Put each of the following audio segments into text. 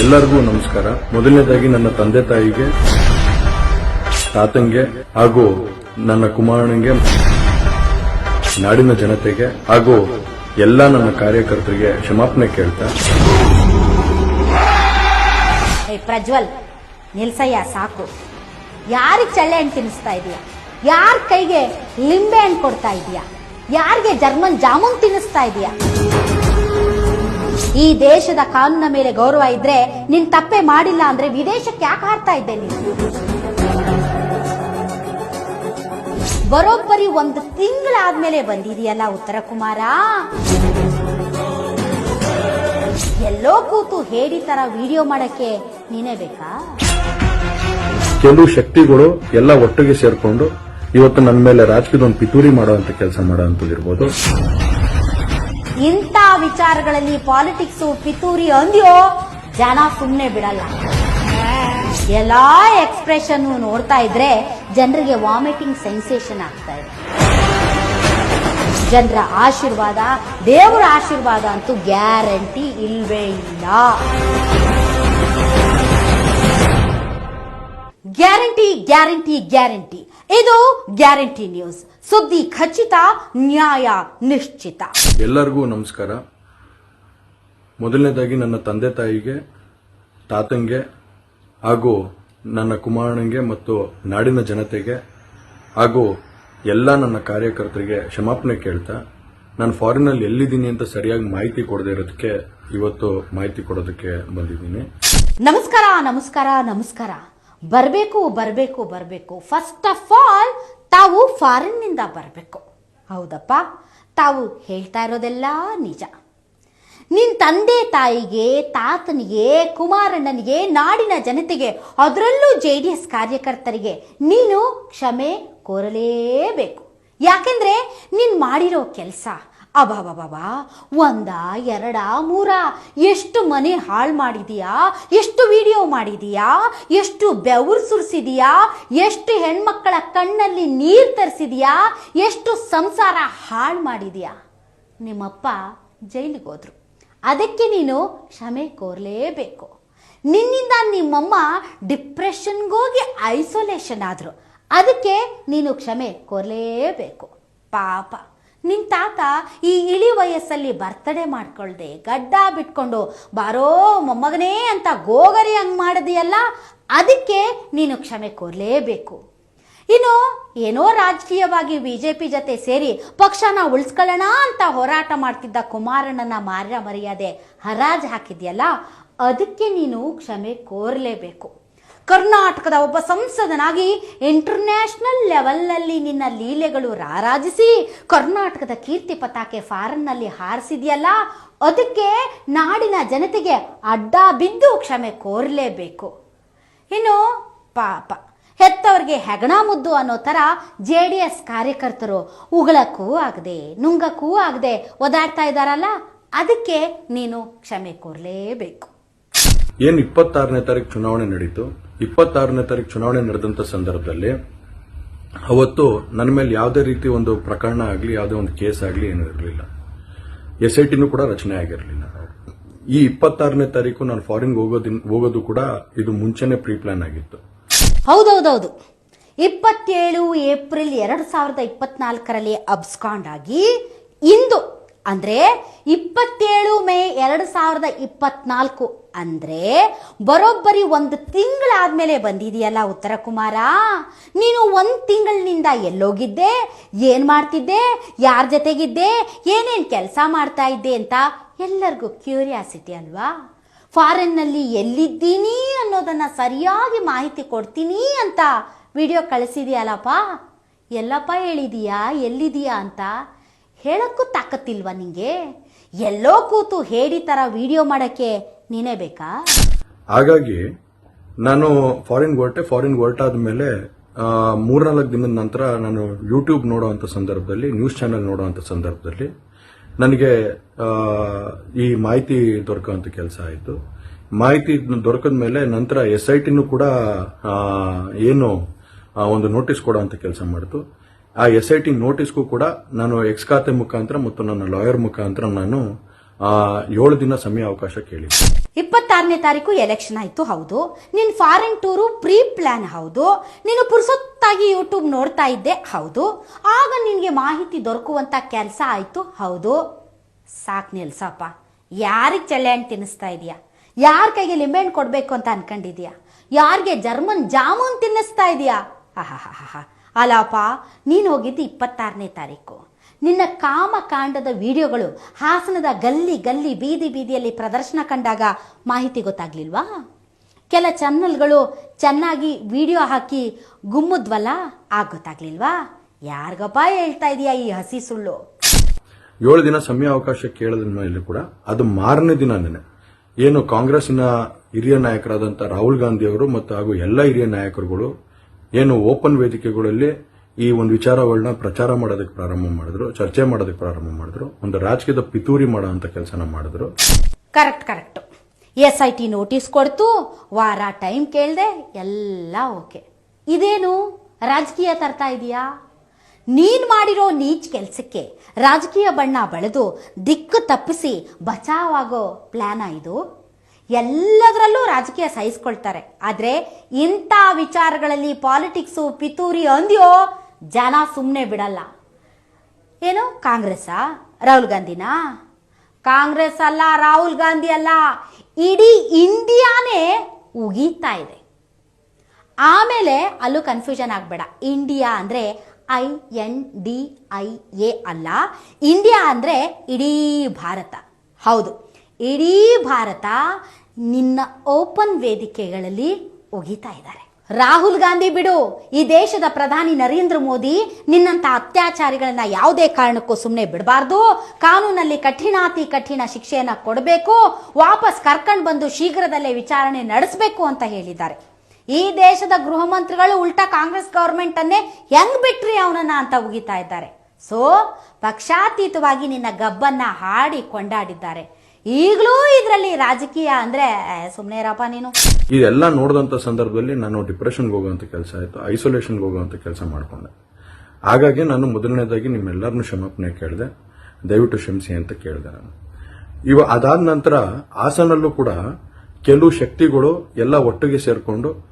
ಎಲ್ಲರಿಗೂ ನಮಸ್ಕಾರ. ಮೊದಲನೇದಾಗಿ ನನ್ನ ತಂದೆ ತಾಯಿಗೆ, ತಾತಂಗೆ ಹಾಗೂ ನನ್ನ ಕುಮಾರನಿಗೆ, ನಾಡಿನ ಜನತೆಗೆ ಹಾಗೂ ಎಲ್ಲ ನನ್ನ ಕಾರ್ಯಕರ್ತರಿಗೆ ಕ್ಷಮಾಪಣೆ ಕೇಳ್ತಾ. ಪ್ರಜ್ವಲ್, ನಿಲ್ಸಯ್ಯ, ಸಾಕು. ಯಾರಿಗೆ ಚಳ್ಳೆ ಹಣ್ಣು ತಿನ್ನಿಸ್ತಾ ಇದೀಯ? ಯಾರ ಕೈಗೆ ಲಿಂಬೆ ಹಣ್ಣು ಕೊಡ್ತಾ ಇದೀಯ? ಯಾರಿಗೆ ಜರ್ಮನ್ ಜಾಮೂನ್ ತಿನ್ನಿಸ್ತಾ ಇದೀಯ? ಈ ದೇಶದ ಕಾನೂನ ಮೇಲೆ ಗೌರವ ಇದ್ರೆ ನಿನ್ ತಪ್ಪೆ ಮಾಡಿಲ್ಲ ಅಂದ್ರೆ ವಿದೇಶಕ್ಕೆ ಯಾಕೆ ಹಾರ್ತಾ ಇದ್ದೆ ನೀನು? ಬರೋಬ್ಬರಿ ಒಂದು ತಿಂಗಳಾದ್ಮೇಲೆ ಬಂದಿದೆಯಲ್ಲ ಉತ್ತರ ಕುಮಾರ? ಎಲ್ಲೋ ಕೂತು ಹೇಡಿ ತರ ವಿಡಿಯೋ ಮಾಡಕ್ಕೆ ನೀನೇ ಬೇಕಾ? ಕೆಲವು ಶಕ್ತಿಗಳು ಎಲ್ಲ ಒಟ್ಟಿಗೆ ಸೇರ್ಕೊಂಡು ಇವತ್ತು ನನ್ನ ಮೇಲೆ ರಾಜಕೀಯದ ಒಂದು ಪಿತೂರಿ ಮಾಡುವಂತ ಕೆಲಸ ಮಾಡುವಂತದಿರ್ಬೋದು ಇಂಥ ವಿಚಾರಗಳಲ್ಲಿ ಪಾಲಿಟಿಕ್ಸ್ ಪಿತೂರಿ ಅಂದ್ಯೋ? ಜನ ಸುಮ್ಮನೆ ಬಿಡಲ್ಲ. ಎಲ್ಲಾ ಎಕ್ಸ್ಪ್ರೆಷನ್ ನೋಡ್ತಾ ಇದ್ರೆ ಜನರಿಗೆ ವಾಮಿಟಿಂಗ್ ಸೆನ್ಸೇಷನ್ ಆಗ್ತಾ ಇದೆ. ಜನರ ಆಶೀರ್ವಾದ, ದೇವರ ಆಶೀರ್ವಾದ ಅಂತೂ ಗ್ಯಾರಂಟಿ ಇಲ್ವೇ ಇಲ್ಲ. ಗ್ಯಾರಂಟಿ ಗ್ಯಾರಂಟಿ ಗ್ಯಾರಂಟಿ ಇದು ಗ್ಯಾರಂಟಿ ನ್ಯೂಸ್ ಸುದ್ದಿ ಖಚಿತ ನ್ಯಾಯ ನಿಶ್ಚಿತ. ಎಲ್ಲರಿಗೂ ನಮಸ್ಕಾರ. ಮೊದಲನೇದಾಗಿ ನನ್ನ ತಂದೆ ತಾಯಿಗೆ ತಾತಂಗೆ ಹಾಗೂ ನನ್ನ ಕುಮಾರನಿಗೆ ಮತ್ತು ನಾಡಿನ ಜನತೆಗೆ ಹಾಗೂ ಎಲ್ಲ ನನ್ನ ಕಾರ್ಯಕರ್ತರಿಗೆ ಕ್ಷಮಾಪಣೆ ಕೇಳ್ತಾ ನಾನು ಫಾರಿನಲ್ಲಿ ಎಲ್ಲಿದ್ದೀನಿ ಅಂತ ಸರಿಯಾಗಿ ಮಾಹಿತಿ ಕೊಡದೇ ಇರೋದಕ್ಕೆ ಇವತ್ತು ಮಾಹಿತಿ ಕೊಡೋದಕ್ಕೆ ಬಂದಿದ್ದೀನಿ. ನಮಸ್ಕಾರ ನಮಸ್ಕಾರ ನಮಸ್ಕಾರ. ಬರಬೇಕು ಬರಬೇಕು ಬರಬೇಕು. ಫಸ್ಟ್ ಆಫ್ ಆಲ್ ತಾವು ಫಾರಿನ್ನಿಂದ ಬರಬೇಕು. ಹೌದಪ್ಪ? ತಾವು ಹೇಳ್ತಾ ಇರೋದೆಲ್ಲ ನಿಜ. ನಿನ್ನ ತಂದೆ ತಾಯಿಗೆ, ತಾತನಿಗೆ, ಕುಮಾರಣ್ಣನಿಗೆ, ನಾಡಿನ ಜನತೆಗೆ, ಅದರಲ್ಲೂ ಜೆ ಡಿ ಎಸ್ ಕಾರ್ಯಕರ್ತರಿಗೆ ನೀನು ಕ್ಷಮೆ ಕೋರಲೇಬೇಕು. ಯಾಕೆಂದ್ರೆ ನೀನ್ ಮಾಡಿರೋ ಕೆಲಸ ಅಬಾಬಾಬಾ ಒಂದ, ಎರಡ, ಮೂರ, ಎಷ್ಟು ಮನೆ ಹಾಳು ಮಾಡಿದೀಯಾ, ಎಷ್ಟು ವಿಡಿಯೋ ಮಾಡಿದೀಯಾ, ಎಷ್ಟು ಬೆವರು ಸುರಿಸಿದೀಯಾ, ಎಷ್ಟು ಹೆಣ್ಮಕ್ಕಳ ಕಣ್ಣಲ್ಲಿ ನೀರು ತರಿಸಿದೀಯಾ, ಎಷ್ಟು ಸಂಸಾರ ಹಾಳು ಮಾಡಿದೀಯಾ. ನಿಮ್ಮಪ್ಪ ಜೈಲಿಗೆ ಹೋದ್ರು. ಅದಕ್ಕೆ ನೀನು ಕ್ಷಮೆ ಕೋರಲೇಬೇಕು. ನಿನ್ನಿಂದ ನಿಮ್ಮಮ್ಮ ಡಿಪ್ರೆಷನ್ಗೋಗಿ ಐಸೋಲೇಷನ್ ಆದ್ರು. ಅದಕ್ಕೆ ನೀನು ಕ್ಷಮೆ ಕೋರಲೇಬೇಕು. ಪಾಪ. ನಿನ್ ತಾತ ಈ ಇಳಿ ವಯಸ್ಸಲ್ಲಿ ಬರ್ತಡೇ ಮಾಡ್ಕೊಳ್ದೆ ಗಡ್ಡ ಬಿಟ್ಕೊಂಡು, ಬಾರೋ ಮೊಮ್ಮಗನೇ ಅಂತ ಗೋಗರಿ ಹಂಗೆ ಮಾಡಿದೆಯಲ್ಲ, ಅದಕ್ಕೆ ನೀನು ಕ್ಷಮೆ ಕೋರಲೇಬೇಕು. ಇನ್ನು ಏನೋ ರಾಜಕೀಯವಾಗಿ ಬಿ ಜೆ ಪಿ ಜೊತೆ ಸೇರಿ ಪಕ್ಷನ ಉಳಿಸ್ಕೊಳ್ಳೋಣ ಅಂತ ಹೋರಾಟ ಮಾಡ್ತಿದ್ದ ಕುಮಾರಣ್ಣನ ಮಾರ್ಯ ಮರ್ಯಾದೆ ಹರಾಜ್ ಹಾಕಿದ್ಯಲ್ಲ, ಅದಕ್ಕೆ ನೀನು ಕ್ಷಮೆ ಕೋರಲೇಬೇಕು. ಕರ್ನಾಟಕದ ಒಬ್ಬ ಸಂಸದನಾಗಿ ಇಂಟರ್ನ್ಯಾಷನಲ್ ಲೆವೆಲ್ನಲ್ಲಿ ನಿನ್ನ ಲೀಲೆಗಳು ರಾರಾಜಿಸಿ, ಕರ್ನಾಟಕದ ಕೀರ್ತಿ ಪತಾಕೆ ಫಾರನ್ನಲ್ಲಿ ಹಾರಿಸಿದೆಯಲ್ಲ, ಅದಕ್ಕೆ ನಾಡಿನ ಜನತೆಗೆ ಅಡ್ಡ ಬಿದ್ದು ಕ್ಷಮೆ ಕೋರಲೇಬೇಕು. ಇನ್ನು ಪಾಪ, ಹೆತ್ತವರಿಗೆ ಹೆಗಣ ಮುದ್ದು ಅನ್ನೋ ಥರ ಜೆ ಡಿ ಎಸ್ ಕಾರ್ಯಕರ್ತರು ಉಗಳಕ್ಕೂ ಆಗದೆ, ನುಂಗಕ್ಕೂ ಆಗದೆ ಒದಾಡ್ತಾ ಇದ್ದಾರಲ್ಲ, ಅದಕ್ಕೆ ನೀನು ಕ್ಷಮೆ ಕೋರಲೇಬೇಕು. ಏನು ಇಪ್ಪತ್ತಾರನೇ ತಾರೀಕು ಚುನಾವಣೆ ನಡೀತು, ಇಪ್ಪತ್ತಾರನೇ ತಾರೀಕು ಚುನಾವಣೆ ನಡೆದಂತ ಸಂದರ್ಭದಲ್ಲಿ ಅವತ್ತು ನನ್ನ ಮೇಲೆ ಯಾವುದೇ ರೀತಿ ಒಂದು ಪ್ರಕರಣ ಆಗಲಿ, ಯಾವುದೇ ಒಂದು ಕೇಸ್ ಆಗಲಿ ಏನೂ ಇರಲಿಲ್ಲ. ಎಸ್ ಐ ಟಿನೂ ಕೂಡ ರಚನೆ ಆಗಿರಲಿಲ್ಲ. ಈ ಇಪ್ಪತ್ತಾರನೇ ತಾರೀಕು ನಾನು ಫಾರಿನ್ ಹೋಗೋದಿನ್, ಹೋಗೋದು ಕೂಡ ಇದು ಮುಂಚೆನೆ ಪ್ರೀ ಪ್ಲಾನ್ ಆಗಿತ್ತು. ಹೌದೌದೌದು. ಇಪ್ಪತ್ತೇಳು ಏಪ್ರಿಲ್ ಎರಡು ಸಾವಿರದ ಇಪ್ಪತ್ನಾಲ್ಕರಲ್ಲಿ ಅಬ್ಸ್ಕಾಂಡ್ ಆಗಿ ಇಂದು ಅಂದ್ರೆ ಇಪ್ಪತ್ತೇಳು ಮೇ ಎರಡು ಸಾವಿರದ ಇಪ್ಪತ್ನಾಲ್ಕು. ಅಂದರೆ ಬರೋಬ್ಬರಿ ಒಂದು ತಿಂಗಳಾದ್ಮೇಲೆ ಬಂದಿದೆಯಲ್ಲ ಉತ್ತರ ಕುಮಾರ? ನೀನು ಒಂದು ತಿಂಗಳಿನಿಂದ ಎಲ್ಲೋಗಿದ್ದೆ, ಏನು ಮಾಡ್ತಿದ್ದೆ, ಯಾರ ಜೊತೆಗಿದ್ದೆ, ಏನೇನ್ ಕೆಲಸ ಮಾಡ್ತಾ ಇದ್ದೆ ಅಂತ ಎಲ್ಲರಿಗೂ ಕ್ಯೂರಿಯಾಸಿಟಿ ಅಲ್ವಾ? ಫಾರಿನ್ನಲ್ಲಿ ಎಲ್ಲಿದ್ದೀನಿ ಅನ್ನೋದನ್ನ ಸರಿಯಾಗಿ ಮಾಹಿತಿ ಕೊಡ್ತೀನಿ ಅಂತ ವಿಡಿಯೋ ಕಳಿಸಿದೆಯಲ್ಲಪ್ಪ? ಎಲ್ಲಪ್ಪ ಹೇಳಿದೀಯಾ, ಎಲ್ಲಿದೀಯಾ ಅಂತ? ಹೇಳಕ್ಕೂ ತಾಕತ್ತಿಲ್ವಾ ನಿಂಗೆ? ಎಲ್ಲೋ ಕೂತು ಹೇಡಿ ತರ ವಿಡಿಯೋ ಮಾಡಕ್ಕೆ ನೀನೇ ಬೇಕಾ? ಹಾಗಾಗಿ ನಾನು ಫಾರಿನ್ ಹೊರಟೆ ಫಾರಿನ್ ಹೊರಟಾದ್ಮೇಲೆ ಮೂರ್ನಾಲ್ಕು ದಿನದ ನಂತರ ನಾನು ಯೂಟ್ಯೂಬ್ ನೋಡುವಂತ ಸಂದರ್ಭದಲ್ಲಿ ನ್ಯೂಸ್ ಚಾನೆಲ್ ನೋಡುವಂತ ಸಂದರ್ಭದಲ್ಲಿ ನನಗೆ ಈ ಮಾಹಿತಿ ದೊರಕುವಂತ ಕೆಲಸ ಆಯಿತು. ಮಾಹಿತಿ ದೊರಕದ ಮೇಲೆ ನಂತರ ಎಸ್ ಐ ಟಿನೂ ಕೂಡ ಏನು ಒಂದು ನೋಟಿಸ್ ಕೊಡುವಂತ ಕೆಲಸ ಮಾಡಿತು. ಆ ಎಸ್ ಐ ಟಿ ನೋಟಿಸ್ಗೂ ಕೂಡ ನಾನು ಎಕ್ಸ್ ಖಾತೆ ಮುಖಾಂತರ ಮತ್ತು ನನ್ನ ಲಾಯರ್ ಮುಖಾಂತರ ನಾನು ಏಳು ದಿನ ಸಮಯ ಅವಕಾಶ ಕೇಳಿ ಇಪ್ಪತ್ತಾರನೇ ತಾರೀಕು ಎಲೆಕ್ಷನ್ ಆಯ್ತು, ಹೌದು. ನಿನ್ ಫಾರಿನ್ ಟೂರು ಪ್ರೀ ಪ್ಲಾನ್ ಹೌದು. ನೀನು ಪುರ್ಸೊತ್ತಾಗಿ ಯೂಟ್ಯೂಬ್ ನೋಡ್ತಾ ಇದ್ದೆ, ಹೌದು. ಆಗ ನಿನಗೆ ಮಾಹಿತಿ ದೊರಕುವಂತ ಕೆಲಸ ಆಯ್ತು, ಹೌದು. ಸಾಕ್ ನಿಲ್ಸಪ್ಪ. ಯಾರಿಗೆ ಚಳ್ಳೆಹಣ್ಣು ತಿನ್ನಿಸ್ತಾ ಇದೀಯಾ? ಯಾರ ಕೈಗೆ ಲಿಂಬೆಹಣ್ಣು ಕೊಡಬೇಕು ಅಂತ ಅನ್ಕೊಂಡಿದ್ಯಾ? ಯಾರಿಗೆ ಜರ್ಮನ್ ಜಾಮೂನ್ ತಿನ್ನಿಸ್ತಾ ಇದೀಯಾ? ಆಹಾಹಾಹಾ ಅಲ್ಲಪ್ಪ ನೀನು ಹೋಗಿದ್ದು ಇಪ್ಪತ್ತಾರನೇ ತಾರೀಕು. ನಿನ್ನ ಕಾಮಕಾಂಡದ ವಿಡಿಯೋಗಳು ಹಾಸನದ ಗಲ್ಲಿ ಗಲ್ಲಿ ಬೀದಿ ಬೀದಿಯಲ್ಲಿ ಪ್ರದರ್ಶನ ಕಂಡಾಗ ಮಾಹಿತಿ ಗೊತ್ತಾಗ್ಲಿಲ್ವಾ? ಕೆಲ ಚಾನಲ್ಗಳು ಚೆನ್ನಾಗಿ ವಿಡಿಯೋ ಹಾಕಿ ಗುಮ್ಮದ್ವಲ್ಲ ಆಗ ಗೊತ್ತಾಗ್ಲಿಲ್ವಾ ಯಾರಿಗಪ್ಪ ಹೇಳ್ತಾ ಇದೀಯಾ ಈ ಹಸಿ ಸುಳ್ಳು? ಏಳು ದಿನ ಸಮಯ ಅವಕಾಶ ಕೇಳಿದ ಮೇಲೆ ಕೂಡ. ಅದು ಮಾರನೇ ದಿನನೇ ಏನು ಕಾಂಗ್ರೆಸ್ನ ಹಿರಿಯ ನಾಯಕರಾದಂಥ ರಾಹುಲ್ ಗಾಂಧಿ ಅವರು ಮತ್ತು ಹಾಗೂ ಎಲ್ಲ ಹಿರಿಯ ನಾಯಕರುಗಳು ಏನು ಓಪನ್ ವೇದಿಕೆಗಳಲ್ಲಿ ಈ ಒಂದು ವಿಚಾರಗಳನ್ನ ಪ್ರಚಾರ ಮಾಡೋದಕ್ಕೆ ಪ್ರಾರಂಭ ಮಾಡಿದ್ರು, ಚರ್ಚೆ ಮಾಡೋದಕ್ಕೆ ಪ್ರಾರಂಭ ಮಾಡಿದ್ರು, ಒಂದು ರಾಜಕೀಯದ ಪಿತೂರಿ ಮಾಡೋ ಅಂತ ಕೆಲಸನ ಮಾಡಿದ್ರು. Correct correct. S I T notice ಕೊಡ್ತು, ವಾರ ಟೈಮ್ ಕೇಳ್ದೆ, ಎಲ್ಲ ಓಕೆ. ಇದೇನು ರಾಜಕೀಯ ತರ್ತಾ ಇದೆಯಾ? ನೀನ್ ಮಾಡಿರೋ ನೀಚ್ ಕೆಲ್ಸಕ್ಕೆ ರಾಜಕೀಯ ಬಣ್ಣ ಬಳೆದು ದಿಕ್ಕು ತಪ್ಪಿಸಿ ಬಚಾವಾಗೋ ಪ್ಲಾನ ಇದು? ಎಲ್ಲದರಲ್ಲೂ ರಾಜಕೀಯ ಸಹಿಸ್ಕೊಳ್ತಾರೆ. ಆದ್ರೆ ಇಂಥ ವಿಚಾರಗಳಲ್ಲಿ ಪಾಲಿಟಿಕ್ಸು ಪಿತೂರಿ ಅಂದ್ಯೋ, ಜನ ಸುಮ್ಮನೆ ಬಿಡಲ್ಲ. ಏನು? ಕಾಂಗ್ರೆಸ್ಸಾ? ರಾಹುಲ್ ಗಾಂಧಿನಾ? ಕಾಂಗ್ರೆಸ್ ಅಲ್ಲ, ರಾಹುಲ್ ಗಾಂಧಿ ಅಲ್ಲ. ಇಡೀ ಇಂಡಿಯಾನೇ ಉಗೀತಾ ಇದೆ. ಆಮೇಲೆ ಅಲ್ಲೂ ಕನ್ಫ್ಯೂಷನ್ ಆಗಬೇಡ. ಇಂಡಿಯಾ ಅಂದರೆ I N D I A ಅಲ್ಲ. ಇಂಡಿಯಾ ಅಂದರೆ ಇಡೀ ಭಾರತ. ಹೌದು. ಇಡೀ ಭಾರತ ನಿನ್ನ ಓಪನ್ ವೇದಿಕೆಗಳಲ್ಲಿ ಒಗಿತಾ ಇದ್ದಾರೆ. ರಾಹುಲ್ ಗಾಂಧಿ ಬಿಡು, ಈ ದೇಶದ ಪ್ರಧಾನಿ ನರೇಂದ್ರ ಮೋದಿ ನಿನ್ನಂತ ಅತ್ಯಾಚಾರಿಗಳನ್ನ ಯಾವುದೇ ಕಾರಣಕ್ಕೂ ಸುಮ್ಮನೆ ಬಿಡಬಾರ್ದು. ಕಾನೂನಲ್ಲಿ ಕಠಿಣಾತಿ ಕಠಿಣ ಶಿಕ್ಷೆಯನ್ನ ಕೊಡಬೇಕು. ವಾಪಸ್ ಕರ್ಕೊಂಡು ಬಂದು ಶೀಘ್ರದಲ್ಲೇ ವಿಚಾರಣೆ ನಡೆಸಬೇಕು ಅಂತ ಹೇಳಿದ್ದಾರೆ. ಈ ದೇಶದ ಗೃಹ ಮಂತ್ರಿಗಳು ಉಲ್ಟಾ ಕಾಂಗ್ರೆಸ್ ಗವರ್ಮೆಂಟ್ ಅನ್ನೇ ಹೆಂಗ್ ಬಿಟ್ರಿ ಅವನನ್ನ ಅಂತ ಉಗಿತಾ ಇದ್ದಾರೆ. ಸೊ, ಪಕ್ಷಾತೀತವಾಗಿ ನಿನ್ನ ಗಬ್ಬನ್ನ ಹಾಡಿ ಕೊಂಡಾಡಿದ್ದಾರೆ. ಈಗಲೂ ಇದರಲ್ಲಿ ರಾಜಕೀಯ ಅಂದ್ರೆ ಸುಮ್ಮನೆ ಇರಪ್ಪ ನೀನು. ಇದೆಲ್ಲ ನೋಡಿದಂತ ಸಂದರ್ಭದಲ್ಲಿ ನಾನು ಡಿಪ್ರೆಷನ್ಗೆ ಹೋಗುವಂತ ಕೆಲಸ ಆಯಿತು. ಐಸೋಲೇಷನ್ಗೆ ಹೋಗುವಂತ ಕೆಲಸ ಮಾಡಿಕೊಂಡೆ. ಹಾಗಾಗಿ ನಾನು ಮೊದಲನೇದಾಗಿ ನಿಮ್ಮೆಲ್ಲರನ್ನೂ ಕ್ಷಮಾಪಣೆ ಕೇಳಿದೆ. ದಯವಿಟ್ಟು ಕ್ಷಮಿಸಿ ಅಂತ ಕೇಳಿದೆ ನಾನು. ಇವ ಅದಾದ ನಂತರ ಹಾಸನಲ್ಲೂ ಕೂಡ ಕೆಲವು ಶಕ್ತಿಗಳು ಎಲ್ಲ ಒಟ್ಟಿಗೆ ಸೇರ್ಕೊಂಡು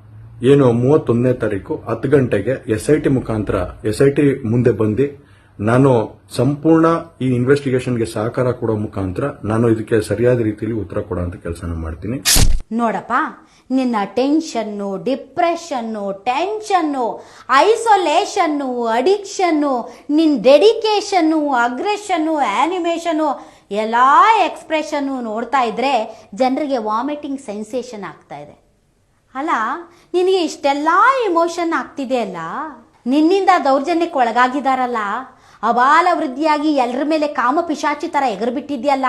ಏನು ಮೂವತ್ತೊಂದನೇ ತಾರೀಕು ಹತ್ತು ಗಂಟೆಗೆ ಎಸ್ ಐ ಟಿ ಮುಖಾಂತರ ಎಸ್ ಐ ಟಿ ಮುಂದೆ ಬಂದು ನಾನು ಸಂಪೂರ್ಣ ಈ ಇನ್ವೆಸ್ಟಿಗೇಷನ್ಗೆ ಸಹಕಾರ ಕೊಡೋ ಮುಖಾಂತರ ನಾನು ಇದಕ್ಕೆ ಸರಿಯಾದ ರೀತಿಯಲ್ಲಿ ಉತ್ತರ ಕೊಡೋಂಥ ಕೆಲಸನ ಮಾಡ್ತೀನಿ. ನೋಡಪ್ಪ, ನಿನ್ನ ಟೆನ್ಷನ್ನು, ಡಿಪ್ರೆಷನ್ನು, ಟೆನ್ಷನ್ನು, ಐಸೋಲೇಷನ್ನು, ಅಡಿಕ್ಷನ್ನು ನಿನ್ನ ಡೆಡಿಕೇಷನ್ನು, ಅಗ್ರೆಷನ್ನು ಆ್ಯನಿಮೇಷನ್ನು ಎಲ್ಲ ಎಕ್ಸ್ಪ್ರೆಷನ್ನು ನೋಡ್ತಾ ಇದ್ರೆ ಜನರಿಗೆ ವಾಮಿಟಿಂಗ್ ಸೆನ್ಸೇಷನ್ ಆಗ್ತಾ ಇದೆ. ಅಲ್ಲ, ನಿನಗೆ ಇಷ್ಟೆಲ್ಲ ಇಮೋಷನ್ ಆಗ್ತಿದೆ ಅಲ್ಲ? ನಿನ್ನಿಂದ ದೌರ್ಜನ್ಯಕ್ಕೆ ಒಳಗಾಗಿದಾರಲ್ಲ? ಅಬಾಲ ವೃದ್ಧಿಯಾಗಿ ಎಲ್ಲರ ಮೇಲೆ ಕಾಮ ಪಿಶಾಚಿ ಥರ ಎಗರ್ಬಿಟ್ಟಿದ್ಯಲ್ಲ?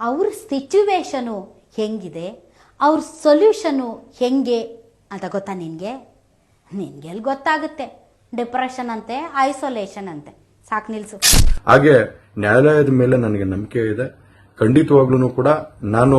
ಅವ್ರ ಸಿಚುವೇಶನು ಹೆಂಗಿದೆ? ಅವ್ರ ಸೊಲ್ಯೂಷನು ಹೆಂಗೆ ಅಂತ ಗೊತ್ತಾ ನಿನಗೆ? ನಿನ್ಗೆಲ್ಲಿ ಗೊತ್ತಾಗುತ್ತೆ. ಡಿಪ್ರೆಷನ್ ಅಂತೆ ಐಸೋಲೇಷನ್ ಅಂತೆ. ಸಾಕು ನಿಲ್ಸು. ಹಾಗೆ ನ್ಯಾಯಾಲಯದ ಮೇಲೆ ನನಗೆ ನಂಬಿಕೆ ಇದೆ. ಖಂಡಿತವಾಗ್ಲೂ ಕೂಡ ನಾನು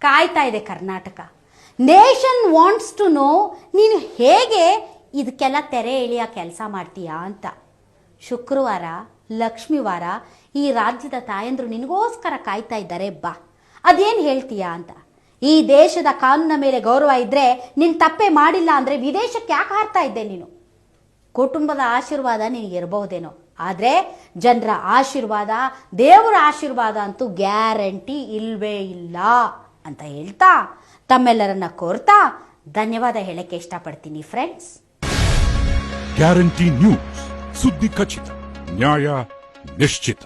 ಕಾಯ್ತಾ ಇದೆ Karnataka. Nation wants to know ನೀನು ಹೇಗೆ ಇದಕ್ಕೆಲ್ಲ ತೆರೆ ಎಳೆಯ ಕೆಲಸ ಮಾಡ್ತೀಯಾ ಅಂತ. ಶುಕ್ರವಾರ, ಲಕ್ಷ್ಮೀವಾರ ಈ ರಾಜ್ಯದ ತಾಯಂದ್ರು ನಿನಗೋಸ್ಕರ ಕಾಯ್ತಾ ಇದ್ದಾರೆ, ಬಾ. ಅದೇನು ಹೇಳ್ತೀಯಾ ಅಂತ. ಈ ದೇಶದ ಕಾನೂನ ಮೇಲೆ ಗೌರವ ಇದ್ದರೆ ನಿನ್ ತಪ್ಪೆ ಮಾಡಿಲ್ಲ ಅಂದ್ರೆ ವಿದೇಶಕ್ಕೆ ಯಾಕೆ ಹಾರ್ತಾ ಇದ್ದೆ ನೀನು? ಕುಟುಂಬದ ಆಶೀರ್ವಾದ ನಿನಗೆ ಇರಬಹುದೇನೋ. ಆದರೆ ಜನರ ಆಶೀರ್ವಾದ, ದೇವರ ಆಶೀರ್ವಾದ ಅಂತೂ ಗ್ಯಾರಂಟಿ ಇಲ್ವೇ ಇಲ್ಲ. ಅಂತ ಹೇಳ್ತಾ ತಮ್ಮೆಲ್ಲರನ್ನ ಕೋರ್ತಾ ಧನ್ಯವಾದ ಹೇಳಕ್ಕೆ ಇಷ್ಟಪಡ್ತೀನಿ ಫ್ರೆಂಡ್ಸ್ ಗ್ಯಾರಂಟಿ ನ್ಯೂಸ್ ಸುದ್ದಿ ಖಚಿತ ನ್ಯಾಯ ನಿಶ್ಚಿತ.